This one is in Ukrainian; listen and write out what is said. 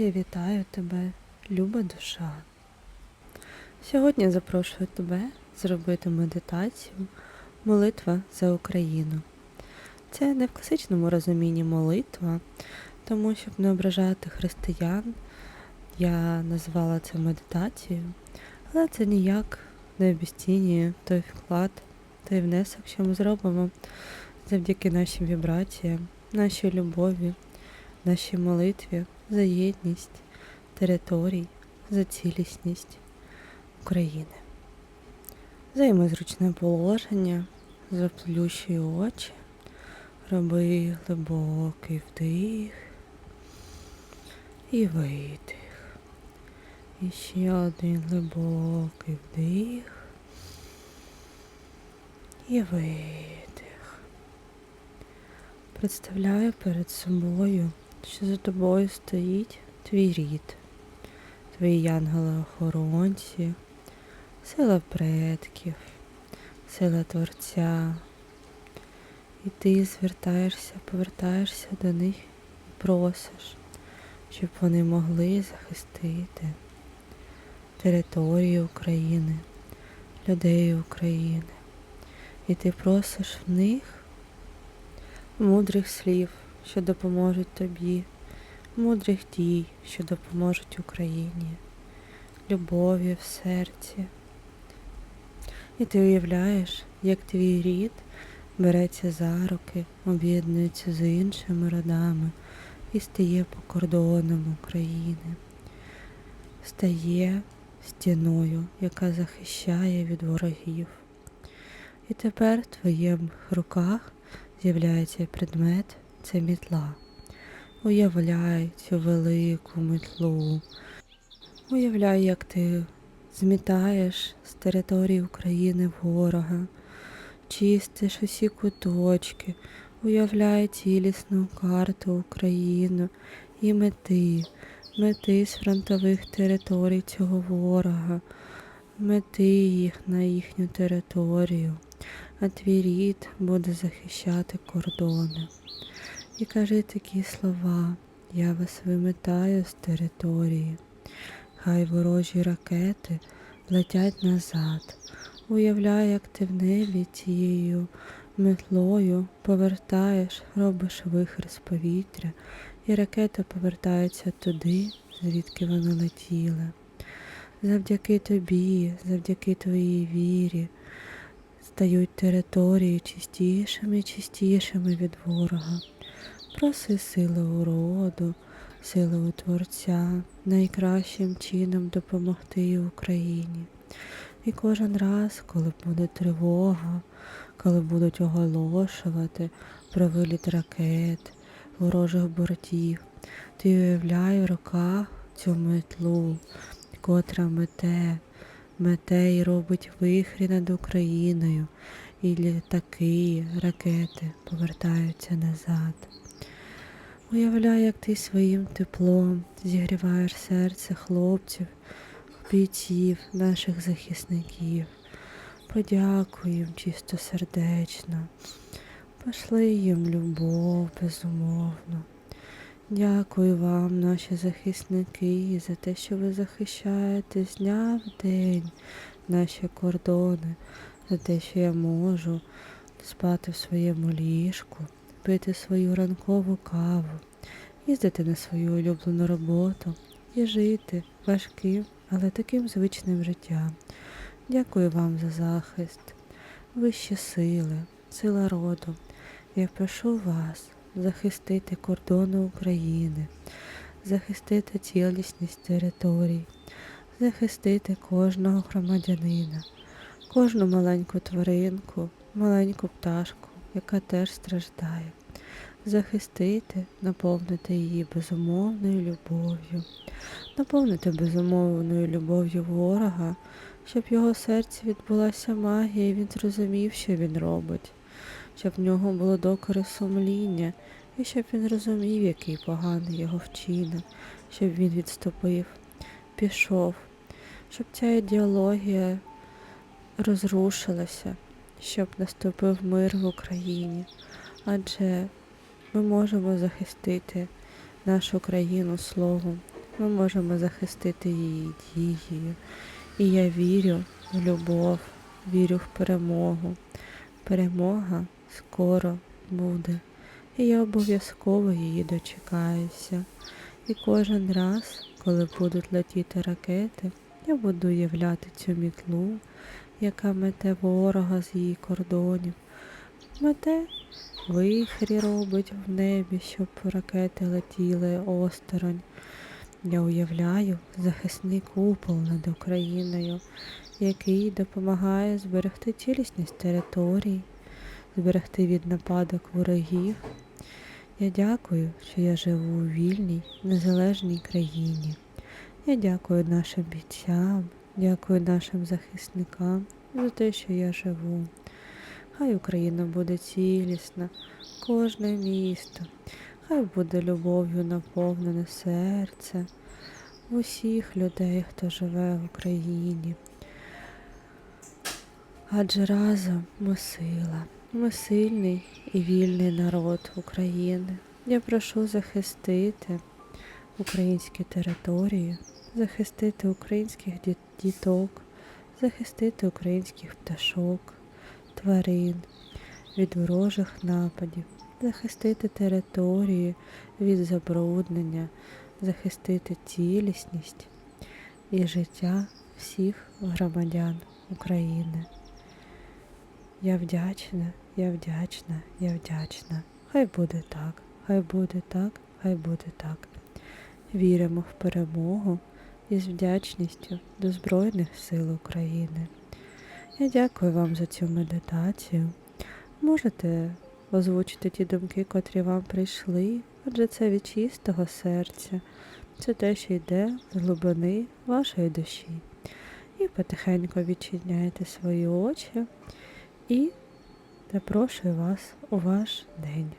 Я вітаю тебе, люба душа. Сьогодні запрошую тебе зробити медитацію Молитва за Україну. Це не в класичному розумінні молитва, тому щоб не ображати християн, я назвала це медитацією, але це ніяк не обіцінює той вклад, той внесок, що ми зробимо завдяки нашим вібраціям, нашій любові, нашій молитві за єдність територій, за цілісність України. Займи зручне положення, заплющуй очі, роби глибокий вдих і видих. І ще один глибокий вдих і видих. Представляю перед собою, що за тобою стоїть твій рід, твої янголи-охоронці, сила предків, сила Творця. І ти звертаєшся, повертаєшся до них і просиш, щоб вони могли захистити територію України, людей України. І ти просиш в них мудрих слів, що допоможуть тобі, мудрих дій, що допоможуть Україні, любові в серці. І ти уявляєш, як твій рід береться за руки, об'єднується з іншими родами і стає по кордонам України, стає стіною, яка захищає від ворогів. І тепер в твоїх руках з'являється предмет це мітла. Уявляй цю велику метлу. Уявляй, як ти змітаєш з території України ворога, чистиш усі куточки, уявляй цілісну карту України і мети, мети з фронтових територій цього ворога, мети їх на їхню територію, а твій рід буде захищати кордони. І кажи такі слова, я вас вимитаю з території. Хай ворожі ракети летять назад. Уявляй, як ти в небі цією метлою повертаєш, робиш вихр з повітря, і ракета повертається туди, звідки вони летіли. Завдяки тобі, завдяки твоїй вірі, стають території чистішими чистішими від ворога. Проси сили уроду, сили у Творця, найкращим чином допомогти Україні. І кожен раз, коли буде тривога, коли будуть оголошувати про виліт ракет, ворожих бортів, ти уявляй в руках цю метлу, котра мете, мете і робить вихрі над Україною, і літаки, ракети повертаються назад. Уявляй, як ти своїм теплом зігріваєш серце хлопців, бійців, наших захисників. Подякуй їм чистосердечно, пошли їм любов безумовно. Дякую вам, наші захисники, за те, що ви захищаєте з дня в день наші кордони, за те, що я можу спати в своєму ліжку, пити свою ранкову каву, їздити на свою улюблену роботу і жити важким, але таким звичним життям. Дякую вам за захист, вищі сили, сила роду. Я прошу вас захистити кордони України, захистити цілісність територій, захистити кожного громадянина, кожну маленьку тваринку, маленьку пташку, яка теж страждає. Захистити, наповнити її безумовною любов'ю, наповнити безумовною любов'ю ворога, щоб в його серці відбулася магія, і він зрозумів, що він робить, щоб в нього було докори сумління, і щоб він розумів, який поганий його вчинок, щоб він відступив, пішов, щоб ця ідеологія розрушилася, щоб наступив мир в Україні. Адже ми можемо захистити нашу країну словом, ми можемо захистити її дією. І я вірю в любов, вірю в перемогу. Перемога скоро буде. І я обов'язково її дочекаюся. І кожен раз, коли будуть летіти ракети, я буду уявляти цю мітлу, яка мете ворога з її кордонів. Мете вихрі робить в небі, щоб ракети летіли осторонь. Я уявляю захисний купол над Україною, який допомагає зберегти цілісність територій, зберегти від нападок ворогів. Я дякую, що я живу у вільній, незалежній країні. Я дякую нашим бійцям, дякую нашим захисникам за те, що я живу. Хай Україна буде цілісна, кожне місто, хай буде любов'ю наповнене серце в усіх людей, хто живе в Україні. Адже разом ми сила, ми сильний і вільний народ України. Я прошу захистити українські території, захистити українських діток, захистити українських пташок, тварин від ворожих нападів, захистити території від забруднення, захистити цілісність і життя всіх громадян України. Я вдячна, я вдячна, я вдячна. Хай буде так, хай буде так, хай буде так. Віримо в перемогу і з вдячністю до Збройних сил України. Я дякую вам за цю медитацію. Можете озвучити ті думки, котрі вам прийшли, адже це від чистого серця. Це те, що йде з глибини вашої душі. І потихеньку відчиняєте свої очі і запрошую вас у ваш день.